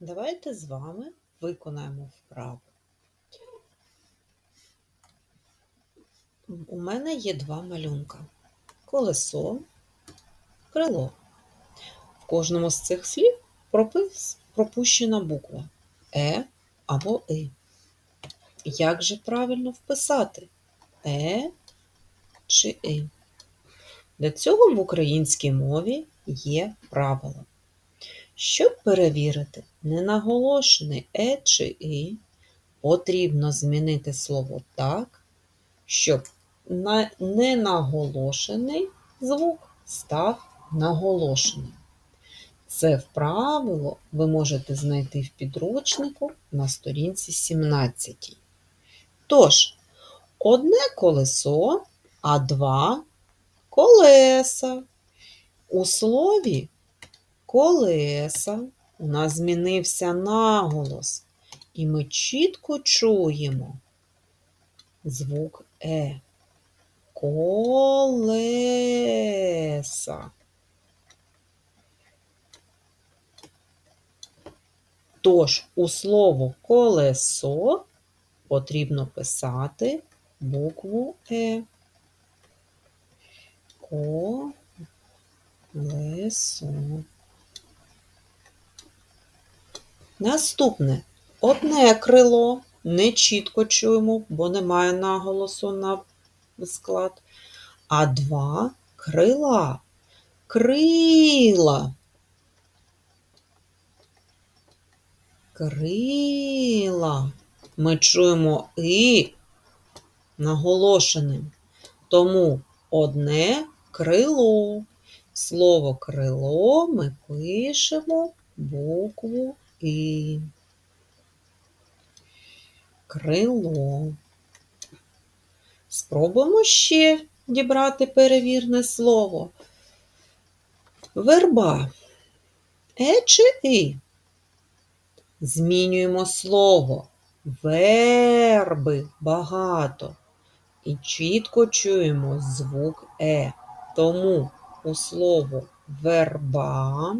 Давайте з вами виконаємо вправу. У мене є два малюнка: колесо, крило. В кожному з цих слів пропис, пропущена буква Е або И. Як же правильно вписати Е чи И? Для цього в українській мові є правило. Щоб перевірити ненаголошений е чи і, потрібно змінити слово так, щоб на ненаголошений звук став наголошеним. Це правило ви можете знайти в підручнику на сторінці 17. Тож, одне колесо, а два колеса. У слові колеса у нас змінився наголос, і ми чітко чуємо звук Е. Колеса. Тож у слово колесо потрібно писати букву Е. Колесо. Наступне одне крило не чітко чуємо, бо немає наголосу на склад. А два крила. Крила. Крила. Ми чуємо і наголошеним. Тому одне крило. Слово крило ми пишемо букву І. Крило. Спробуємо ще дібрати перевірне слово. Верба. Е чи І? Змінюємо слово. Верби багато. І чітко чуємо звук Е. Тому у слово верба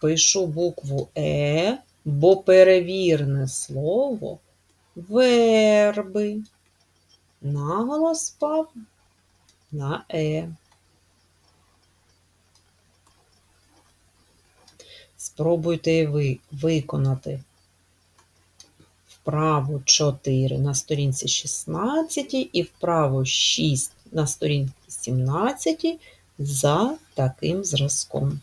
пишу букву Е, бо перевірне слово верби. Наголос спав на Е. Спробуйте ви виконати вправу 4 на сторінці 16 і вправу 6 на сторінці 17 за таким зразком.